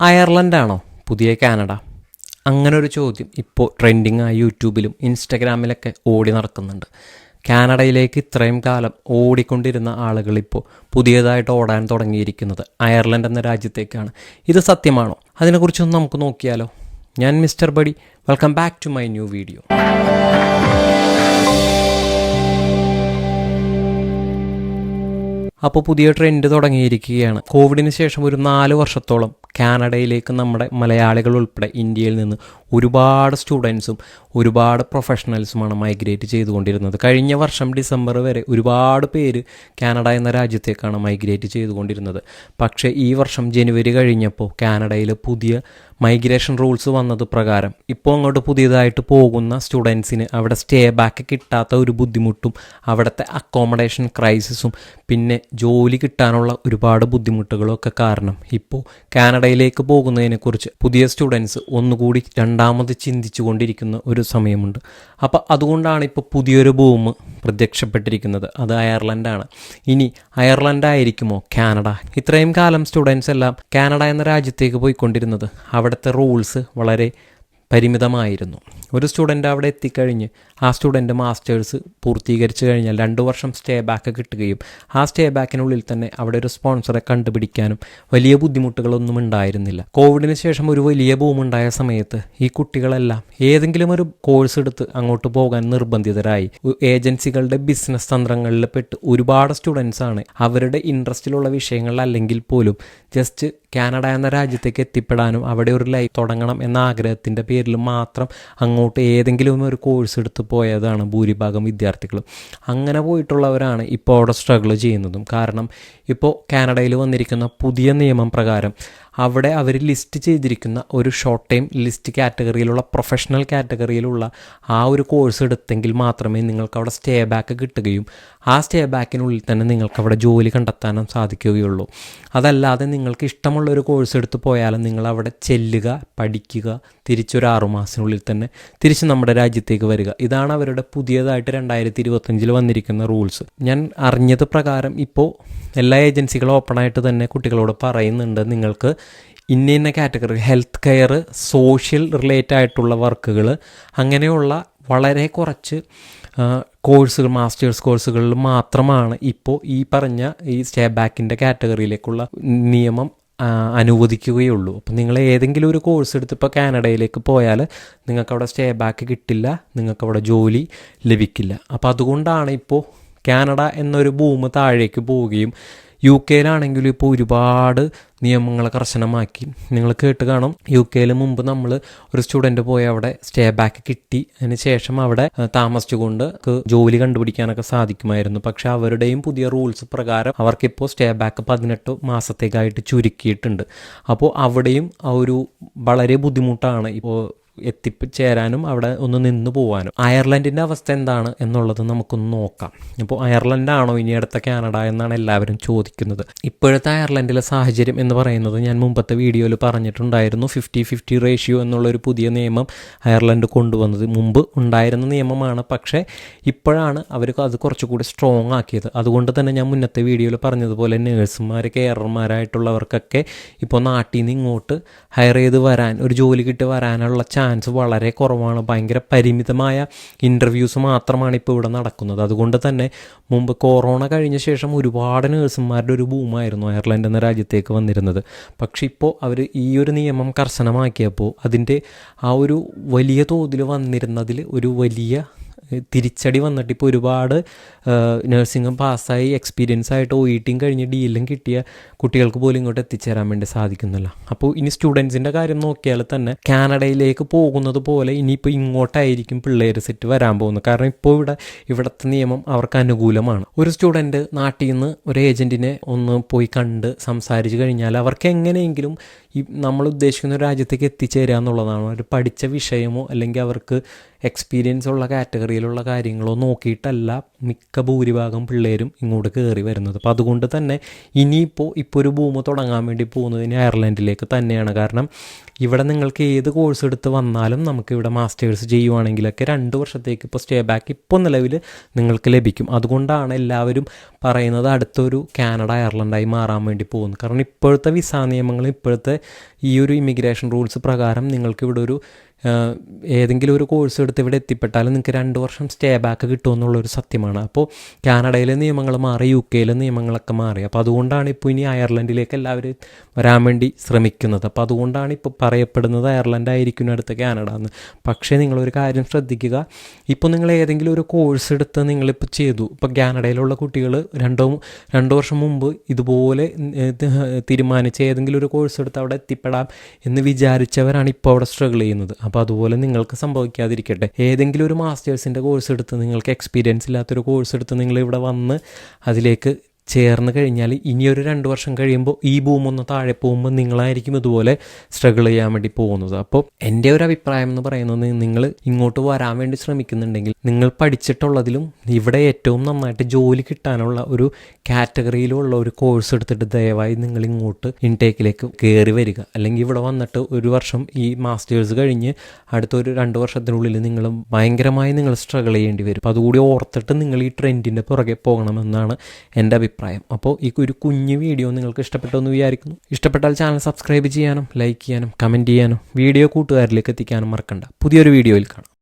അയർലൻഡാണോ? പുതിയ കാനഡ. അങ്ങനെ ഒരു ചോദ്യം ഇപ്പോൾ ട്രെൻഡിങ് ആയി യൂട്യൂബിലും ഇൻസ്റ്റഗ്രാമിലൊക്കെ ഓടി നടക്കുന്നുണ്ട്. കാനഡയിലേക്ക് ഇത്രയും കാലം ഓടിക്കൊണ്ടിരുന്ന ആളുകൾ ഇപ്പോൾ പുതിയതായിട്ട് ഓടാൻ തുടങ്ങിയിരിക്കുന്നത് അയർലൻഡ് എന്ന രാജ്യത്തേക്കാണ്. ഇത് സത്യമാണോ? അതിനെക്കുറിച്ചൊന്ന് നമുക്ക് നോക്കിയാലോ? ഞാൻ mister buddy. Welcome back to my new video. അപ്പോൾ പുതിയ ട്രെൻഡ് തുടങ്ങിയിരിക്കുകയാണ്. കോവിഡിന് ശേഷം ഒരു നാല് വർഷത്തോളം കാനഡയിലേക്ക് നമ്മുടെ മലയാളികൾ ഉൾപ്പെടെ ഇന്ത്യയിൽ നിന്ന് ഒരുപാട് സ്റ്റുഡൻസും ഒരുപാട് പ്രൊഫഷണൽസുമാണ് മൈഗ്രേറ്റ് ചെയ്തുകൊണ്ടിരുന്നത്. കഴിഞ്ഞ വർഷം ഡിസംബർ വരെ ഒരുപാട് പേര് കാനഡ എന്ന രാജ്യത്തേക്കാണ് മൈഗ്രേറ്റ് ചെയ്തുകൊണ്ടിരുന്നത്. പക്ഷേ ഈ വർഷം ജനുവരി കഴിഞ്ഞപ്പോൾ കാനഡയിൽ പുതിയ മൈഗ്രേഷൻ റൂൾസ് വന്നത് പ്രകാരം ഇപ്പോൾ അങ്ങോട്ട് പുതിയതായിട്ട് പോകുന്ന സ്റ്റുഡൻസിന് അവിടെ സ്റ്റേ ബാക്ക് കിട്ടാത്ത ഒരു ബുദ്ധിമുട്ടും അവിടുത്തെ അക്കോമഡേഷൻ ക്രൈസിസും പിന്നെ ജോലി കിട്ടാനുള്ള ഒരുപാട് ബുദ്ധിമുട്ടുകളൊക്കെ കാരണം ഇപ്പോൾ കാനഡയിലേക്ക് പോകുന്നതിനെക്കുറിച്ച് പുതിയ സ്റ്റുഡൻസ് ഒന്നുകൂടി രണ്ടാമത് ചിന്തിച്ചു കൊണ്ടിരിക്കുന്ന ഒരു സമയമുണ്ട്. അപ്പോൾ അതുകൊണ്ടാണ് ഇപ്പോൾ പുതിയൊരു ഭൂമ് പ്രത്യക്ഷപ്പെട്ടിരിക്കുന്നത്. അത് അയർലൻഡാണ്. ഇനി അയർലൻഡ് ആയിരിക്കുമോ കാനഡ. ഇത്രയും കാലം സ്റ്റുഡൻസ് എല്ലാം കാനഡ എന്ന രാജ്യത്തേക്ക് പോയിക്കൊണ്ടിരുന്നത്. അവിടുത്തെ റൂൾസ് വളരെ പരിമിതമായിരുന്നു. ഒരു സ്റ്റുഡന്റ് അവിടെ എത്തിക്കഴിഞ്ഞ് ആ സ്റ്റുഡന്റ് മാസ്റ്റേഴ്സ് പൂർത്തീകരിച്ച് കഴിഞ്ഞാൽ രണ്ട് വർഷം സ്റ്റേ ബാക്ക് കിട്ടുകയും ആ സ്റ്റേ ബാക്കിനുള്ളിൽ തന്നെ അവിടെ ഒരു സ്പോൺസറെ കണ്ടുപിടിക്കാനും വലിയ ബുദ്ധിമുട്ടുകളൊന്നും ഉണ്ടായിരുന്നില്ല. കോവിഡിന് ശേഷം ഒരു വലിയ ഭൂമുണ്ടായ സമയത്ത് ഈ കുട്ടികളെല്ലാം ഏതെങ്കിലും ഒരു കോഴ്സ് എടുത്ത് അങ്ങോട്ട് പോകാൻ നിർബന്ധിതരായി. ഏജൻസികളുടെ ബിസിനസ് തന്ത്രങ്ങളിൽ പെട്ട് ഒരുപാട് സ്റ്റുഡൻസാണ് അവരുടെ ഇൻട്രസ്റ്റിലുള്ള വിഷയങ്ങൾ അല്ലെങ്കിൽ പോലും ജസ്റ്റ് കാനഡ എന്ന രാജ്യത്തേക്ക് എത്തിപ്പെടാനും അവിടെ ഒരു ലൈഫ് തുടങ്ങണം എന്ന ആഗ്രഹത്തിന്റെ പേരിൽ മാത്രം അങ്ങോട്ട് ഏതെങ്കിലും ഒരു കോഴ്സ് എടുത്ത് പോയതാണ് ഭൂരിഭാഗം വിദ്യാർത്ഥികളും. അങ്ങനെ പോയിട്ടുള്ളവരാണ് ഇപ്പോൾ അവിടെ സ്ട്രഗിൾ ചെയ്യുന്നതും. കാരണം ഇപ്പോൾ കാനഡയിൽ വന്നിരിക്കുന്ന പുതിയ നിയമം പ്രകാരം അവിടെ അവർ ലിസ്റ്റ് ചെയ്തിരിക്കുന്ന ഒരു ഷോർട്ട് ടൈം ലിസ്റ്റ് കാറ്റഗറിയിലുള്ള പ്രൊഫഷണൽ കാറ്റഗറിയിലുള്ള ആ ഒരു കോഴ്സ് എടുത്തെങ്കിൽ മാത്രമേ നിങ്ങൾക്ക് അവിടെ സ്റ്റേ ബാക്ക് കിട്ടുകയും ആ സ്റ്റേ ബാക്കിനുള്ളിൽ തന്നെ നിങ്ങൾക്ക് അവിടെ ജോലി കണ്ടെത്താനും സാധിക്കുകയുള്ളൂ. അതല്ലാതെ നിങ്ങൾക്ക് ഇഷ്ടമുള്ള ഒരു കോഴ്സ് എടുത്ത് പോയാലും നിങ്ങൾ അവിടെ ചെല്ലുക പഠിക്കുക തിരിച്ചൊരു ആറുമാസത്തിനുള്ളിൽ തന്നെ തിരിച്ച് നമ്മുടെ രാജ്യത്തേക്ക് വരിക. ഇതാണ് അവരുടെ പുതിയതായിട്ട് രണ്ടായിരത്തി ഇരുപത്തഞ്ചിൽ വന്നിരിക്കുന്ന റൂൾസ് ഞാൻ അറിഞ്ഞത് പ്രകാരം ഇപ്പോൾ എല്ലാ ഏജൻസികളും ഓപ്പണായിട്ട് തന്നെ കുട്ടികളോട് പറയുന്നുണ്ട് നിങ്ങൾക്ക് ഇന്ന ഇന്ന category health care social related ആയിട്ടുള്ള വർക്കുകൾ അങ്ങനെയുള്ള വളരെ കുറച്ച് കോഴ്സുകൾ മാസ്റ്റേഴ്സ് കോഴ്സുകളിൽ മാത്രമാണ് ഇപ്പോൾ ഈ പറഞ്ഞ ഈ സ്റ്റേ ബാക്കിന്റെ കാറ്റഗറിയിലേക്കുള്ള നിയമം അനുവദിക്കുകയുള്ളൂ. അപ്പം നിങ്ങൾ ഏതെങ്കിലും ഒരു കോഴ്സ് എടുത്ത് ഇപ്പോൾ കാനഡയിലേക്ക് പോയാൽ നിങ്ങൾക്കവിടെ സ്റ്റേ ബാക്ക് കിട്ടില്ല നിങ്ങൾക്കവിടെ ജോലി ലഭിക്കില്ല. അപ്പോൾ അതുകൊണ്ടാണ് ഇപ്പോൾ കാനഡ എന്നൊരു ഭൂമി താഴേക്ക് പോവുകയും യു കെയിലാണെങ്കിലും ഇപ്പോൾ ഒരുപാട് നിയമങ്ങൾ കർശനമാക്കി. നിങ്ങൾ കേട്ട് കാണും. യു കെയിൽ മുമ്പ് നമ്മൾ ഒരു സ്റ്റുഡന്റ് പോയി അവിടെ സ്റ്റേ ബാക്ക് കിട്ടി. അതിന് ശേഷം അവിടെ താമസിച്ചുകൊണ്ട് ജോലി കണ്ടുപിടിക്കാനൊക്കെ സാധിക്കുമായിരുന്നു. പക്ഷെ അവരുടെയും പുതിയ റൂൾസ് പ്രകാരം അവർക്കിപ്പോൾ സ്റ്റേ ബാക്ക് പതിനെട്ട് മാസത്തേക്കായിട്ട് ചുരുക്കിയിട്ടുണ്ട്. അപ്പോൾ അവിടെയും ആ ഒരു വളരെ ബുദ്ധിമുട്ടാണ് ഇപ്പോൾ എത്തിച്ചേരാനും അവിടെ ഒന്ന് നിന്ന് പോകാനും അയർലൻഡിന്റെ അവസ്ഥ എന്താണ് എന്നുള്ളത് നമുക്കൊന്ന് നോക്കാം. ഇപ്പോൾ അയർലൻഡാണോ ഇനി അടുത്ത കാനഡ എന്നാണ് എല്ലാവരും ചോദിക്കുന്നത്. ഇപ്പോഴത്തെ അയർലൻഡിലെ സാഹചര്യം എന്ന് പറയുന്നത് ഞാൻ മുമ്പത്തെ വീഡിയോയിൽ പറഞ്ഞിട്ടുണ്ടായിരുന്നു. ഫിഫ്റ്റി ഫിഫ്റ്റി റേഷ്യോ എന്നുള്ളൊരു പുതിയ നിയമം അയർലൻഡ് കൊണ്ടുവന്നത് മുമ്പ് ഉണ്ടായിരുന്ന നിയമമാണ്. പക്ഷേ ഇപ്പോഴാണ് അവർ അത് കുറച്ചുകൂടി സ്ട്രോങ് ആക്കിയത്. അതുകൊണ്ട് തന്നെ ഞാൻ മുന്നത്തെ വീഡിയോയിൽ പറഞ്ഞതുപോലെ നേഴ്സുമാർ കെയർമാരായിട്ടുള്ളവർക്കൊക്കെ ഇപ്പോൾ നാട്ടിൽ നിന്ന് ഇങ്ങോട്ട് ഹയർ ചെയ്ത് വരാൻ ഒരു ജോലി കിട്ടി വരാനുള്ള ചാൻസ് വളരെ കുറവാണ്. ഭയങ്കര പരിമിതമായ ഇന്റർവ്യൂസ് മാത്രമാണ് ഇപ്പോൾ ഇവിടെ നടക്കുന്നത്. അതുകൊണ്ട് തന്നെ മുമ്പ് കൊറോണ കഴിഞ്ഞ ശേഷം ഒരുപാട് നേഴ്സുമാരുടെ ഒരു ബൂമായിരുന്നു അയർലൻഡ് എന്ന രാജ്യത്തേക്ക് വന്നിരുന്നത്. പക്ഷേ ഇപ്പോൾ അവർ ഈ ഒരു നിയമം കർശനമാക്കിയപ്പോൾ അതിന്റെ ആ ഒരു വലിയ തോതിൽ വന്നിരുന്നതിൽ ഒരു വലിയ തിരിച്ചടി വന്നിട്ട് ഇപ്പോൾ ഒരുപാട് നഴ്സിംഗും പാസ്സായി എക്സ്പീരിയൻസ് ആയിട്ട് ഒ ഇ ടിയും കഴിഞ്ഞ് ഡീലും കിട്ടിയ കുട്ടികൾക്ക് പോലും ഇങ്ങോട്ട് എത്തിച്ചേരാൻ വേണ്ടി സാധിക്കുന്നില്ല. അപ്പോൾ ഇനി സ്റ്റുഡൻസിന്റെ കാര്യം നോക്കിയാൽ തന്നെ കാനഡയിലേക്ക് പോകുന്നത് പോലെ ഇനിയിപ്പോൾ ഇങ്ങോട്ടായിരിക്കും പിള്ളേർ സെറ്റ് വരാൻ പോകുന്നത്. കാരണം ഇപ്പോൾ ഇവിടെ ഇവിടുത്തെ നിയമം അവർക്ക് അനുകൂലമാണ്. ഒരു സ്റ്റുഡന്റ് നാട്ടിൽ നിന്ന് ഒരു ഏജന്റിനെ ഒന്ന് പോയി കണ്ട് സംസാരിച്ച് കഴിഞ്ഞാൽ അവർക്ക് എങ്ങനെയെങ്കിലും ഈ നമ്മൾ ഉദ്ദേശിക്കുന്ന രാജ്യത്തേക്ക് എത്തിച്ചേരുക എന്നുള്ളതാണ് അവർ പഠിച്ച വിഷയമോ അല്ലെങ്കിൽ അവർക്ക് എക്സ്പീരിയൻസ് ഉള്ള കാറ്റഗറിയിലുള്ള കാര്യങ്ങളോ നോക്കിയിട്ടല്ല മിക്ക ഭൂരിഭാഗം പിള്ളേരും ഇങ്ങോട്ട് കയറി വരുന്നത്. അപ്പോൾ അതുകൊണ്ട് തന്നെ ഇനിയിപ്പോൾ ഇപ്പോൾ ഒരു ഭൂമി തുടങ്ങാൻ വേണ്ടി പോകുന്നതിന് അയർലൻഡിലേക്ക് തന്നെയാണ്. കാരണം ഇവിടെ നിങ്ങൾക്ക് ഏത് കോഴ്സ് എടുത്ത് വന്നാലും നമുക്ക് ഇവിടെ മാസ്റ്റേഴ്സ് ചെയ്യുവാണെങ്കിലൊക്കെ രണ്ട് വർഷത്തേക്ക് ഇപ്പോൾ സ്റ്റേ ബാക്ക് ഇപ്പോൾ നിലവിൽ നിങ്ങൾക്ക് ലഭിക്കും. അതുകൊണ്ടാണ് എല്ലാവരും പറയുന്നത് അടുത്തൊരു കാനഡ അയർലൻഡായി മാറാൻ വേണ്ടി പോകുന്നത്. കാരണം ഇപ്പോഴത്തെ വിസ നിയമങ്ങളും ഇപ്പോഴത്തെ ഈ ഒരു ഇമിഗ്രേഷൻ റൂൾസ് പ്രകാരം നിങ്ങൾക്ക് ഇവിടെ ഒരു ഏതെങ്കിലും ഒരു കോഴ്സ് എടുത്ത് ഇവിടെ എത്തിപ്പെട്ടാലും നിങ്ങൾക്ക് രണ്ട് വർഷം സ്റ്റേ ബാക്ക് കിട്ടുമെന്നുള്ളൊരു സത്യമാണ്. അപ്പോൾ കാനഡയിലെ നിയമങ്ങൾ മാറി യു കെയിലെ നിയമങ്ങളൊക്കെ മാറി. അപ്പോൾ അതുകൊണ്ടാണ് ഇപ്പോൾ ഇനി അയർലൻഡിലേക്ക് എല്ലാവരും വരാൻ വേണ്ടി ശ്രമിക്കുന്നത്. അപ്പോൾ അതുകൊണ്ടാണ് ഇപ്പോൾ പറയപ്പെടുന്നത് അയർലൻഡ് ആയിരിക്കും അടുത്ത കാനഡ എന്ന്. പക്ഷേ നിങ്ങളൊരു കാര്യം ശ്രദ്ധിക്കുക. ഇപ്പോൾ നിങ്ങൾ ഏതെങ്കിലും ഒരു കോഴ്സ് എടുത്ത് നിങ്ങളിപ്പോൾ ചെയ്തു. ഇപ്പോൾ കാനഡയിലുള്ള കുട്ടികൾ രണ്ടോ രണ്ടു വർഷം മുമ്പ് ഇതുപോലെ ഇത് തീരുമാനിച്ച് ഏതെങ്കിലും ഒരു കോഴ്സ് എടുത്ത് അവിടെ എത്തിപ്പെടാം എന്ന് വിചാരിച്ചവരാണ് ഇപ്പോൾ അവിടെ സ്ട്രഗിൾ ചെയ്യുന്നത്. അപ്പോൾ അതുപോലെ നിങ്ങൾക്ക് സംഭവിക്കാതിരിക്കട്ടെ. ഏതെങ്കിലും ഒരു മാസ്റ്റേഴ്സിന്റെ കോഴ്സ് എടുത്ത് നിങ്ങൾക്ക് എക്സ്പീരിയൻസ് ഇല്ലാത്തൊരു കോഴ്സ് എടുത്ത് നിങ്ങൾ ഇവിടെ വന്ന് അതിലേക്ക് ചേർന്ന് കഴിഞ്ഞാൽ ഇനിയൊരു രണ്ട് വർഷം കഴിയുമ്പോൾ ഈ ഭൂമൊന്ന് താഴെ പോകുമ്പോൾ നിങ്ങളായിരിക്കും ഇതുപോലെ സ്ട്രഗിൾ ചെയ്യാൻ വേണ്ടി പോകുന്നത്. അപ്പോൾ എന്റെ ഒരു അഭിപ്രായം എന്ന് പറയുന്നത് നിങ്ങൾ ഇങ്ങോട്ട് വരാൻ വേണ്ടി ശ്രമിക്കുന്നുണ്ടെങ്കിൽ നിങ്ങൾ പഠിച്ചിട്ടുള്ളതിലും ഇവിടെ ഏറ്റവും നന്നായിട്ട് ജോലി കിട്ടാനുള്ള ഒരു കാറ്റഗറിയിലുള്ള ഒരു കോഴ്സ് എടുത്തിട്ട് ദയവായി നിങ്ങൾ ഇങ്ങോട്ട് ഇൻടേക്കിലേക്ക് കയറി വരിക. അല്ലെങ്കിൽ ഇവിടെ വന്നിട്ട് ഒരു വർഷം ഈ മാസ്റ്റേഴ്സ് കഴിഞ്ഞ് അടുത്ത ഒരു രണ്ട് വർഷത്തിനുള്ളിൽ നിങ്ങൾ ഭയങ്കരമായി നിങ്ങൾ സ്ട്രഗിൾ ചെയ്യേണ്ടി വരും. അതുകൂടി ഓർത്തിട്ട് നിങ്ങൾ ഈ ട്രെൻഡിന്റെ പുറകെ പോകണമെന്നാണ് എന്റെ അഭിപ്രായം. അപ്പോൾ ഈ ഒരു കുഞ്ഞു വീഡിയോ നിങ്ങൾക്ക് ഇഷ്ടപ്പെട്ടെന്ന് വിചാരിക്കുന്നു. ഇഷ്ടപ്പെട്ടാൽ ചാനൽ സബ്സ്ക്രൈബ് ചെയ്യാനും ലൈക്ക് ചെയ്യാനും കമന്റ് ചെയ്യാനും വീഡിയോ കൂട്ടുകാരിലേക്ക് എത്തിക്കാനും മറക്കണ്ട. പുതിയൊരു വീഡിയോയിൽ കാണാം.